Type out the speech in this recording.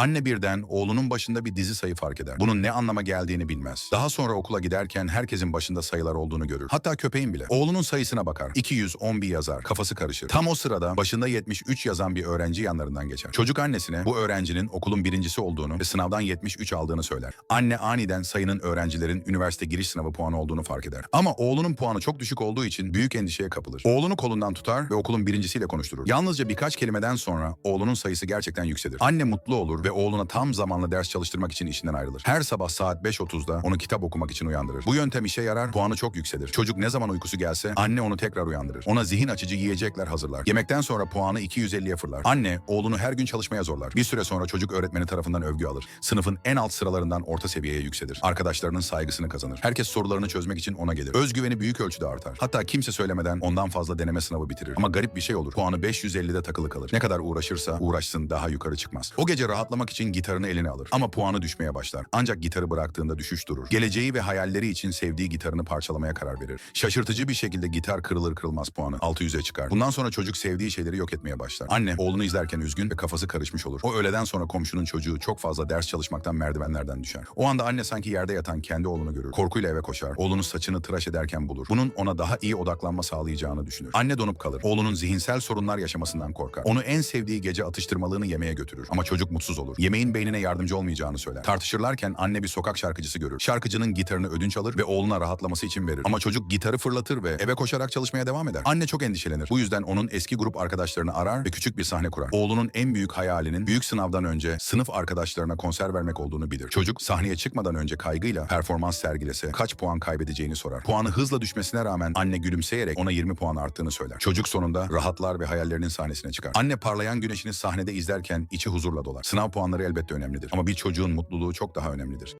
Anne birden oğlunun başında bir dizi sayı fark eder. Bunun ne anlama geldiğini bilmez. Daha sonra okula giderken herkesin başında sayılar olduğunu görür. Hatta köpeğin bile. Oğlunun sayısına bakar. 211 yazar. Kafası karışır. Tam o sırada başında 73 yazan bir öğrenci yanlarından geçer. Çocuk annesine bu öğrencinin okulun birincisi olduğunu ve sınavdan 73 aldığını söyler. Anne aniden sayının öğrencilerin üniversite giriş sınavı puanı olduğunu fark eder. Ama oğlunun puanı çok düşük olduğu için büyük endişeye kapılır. Oğlunu kolundan tutar ve okulun birincisiyle konuşturur. Yalnızca birkaç kelimeden sonra oğlunun sayısı gerçekten yükselir. Anne mutlu olur ve oğluna tam zamanlı ders çalıştırmak için işinden ayrılır. Her sabah saat 5.30'da onu kitap okumak için uyandırır. Bu yöntem işe yarar, puanı çok yükselir. Çocuk ne zaman uykusu gelse anne onu tekrar uyandırır. Ona zihin açıcı yiyecekler hazırlar. Yemekten sonra puanı 250'ye fırlar. Anne oğlunu her gün çalışmaya zorlar. Bir süre sonra çocuk öğretmeni tarafından övgü alır. Sınıfın en alt sıralarından orta seviyeye yükselir. Arkadaşlarının saygısını kazanır. Herkes sorularını çözmek için ona gelir. Özgüveni büyük ölçüde artar. Hatta kimse söylemeden ondan fazla deneme sınavı bitirir. Ama garip bir şey olur. Puanı 550'de takılı kalır. Ne kadar uğraşırsa uğraşsın daha yukarı çıkmaz. O gece rahatlamak için gitarını eline alır. Ama puanı düşmeye başlar. Ancak gitarı bıraktığında düşüş durur. Geleceği ve hayalleri için sevdiği gitarını parçalamaya karar verir. Şaşırtıcı bir şekilde gitar kırılır kırılmaz puanı 600'e çıkar. Bundan sonra çocuk sevdiği şeyleri yok etmeye başlar. Anne oğlunu izlerken üzgün ve kafası karışmış olur. O öğleden sonra komşunun çocuğu çok fazla ders çalışmaktan merdivenlerden düşer. O anda anne sanki yerde yatan kendi oğlunu görür. Korkuyla eve koşar. Oğlunun saçını tıraş ederken bulur. Bunun ona daha iyi odaklanma sağlayacağını düşünür. Anne donup kalır. Oğlunun zihinsel sorunlar yaşamasından korkar. Onu en sevdiği gece atıştırmalığını yemeye götürür. Ama çocuk mutsuz olur. Yemeğin beynine yardımcı olmayacağını söyler. Tartışırlarken anne bir sokak şarkıcısı görür. Şarkıcının gitarını ödünç alır ve oğluna rahatlaması için verir. Ama çocuk gitarı fırlatır ve eve koşarak çalışmaya devam eder. Anne çok endişelenir. Bu yüzden onun eski grup arkadaşlarını arar ve küçük bir sahne kurar. Oğlunun en büyük hayalinin büyük sınavdan önce sınıf arkadaşlarına konser vermek olduğunu bilir. Çocuk sahneye çıkmadan önce kaygıyla performans sergilese kaç puan kaybedeceğini sorar. Puanı hızla düşmesine rağmen anne gülümseyerek ona 20 puan arttığını söyler. Çocuk sonunda rahatlar ve hayallerinin sahnesine çıkar. Anne parlayan güneşini sahnede izlerken içi huzurla dolar. Sınav puanları elbette önemlidir ama bir çocuğun mutluluğu çok daha önemlidir.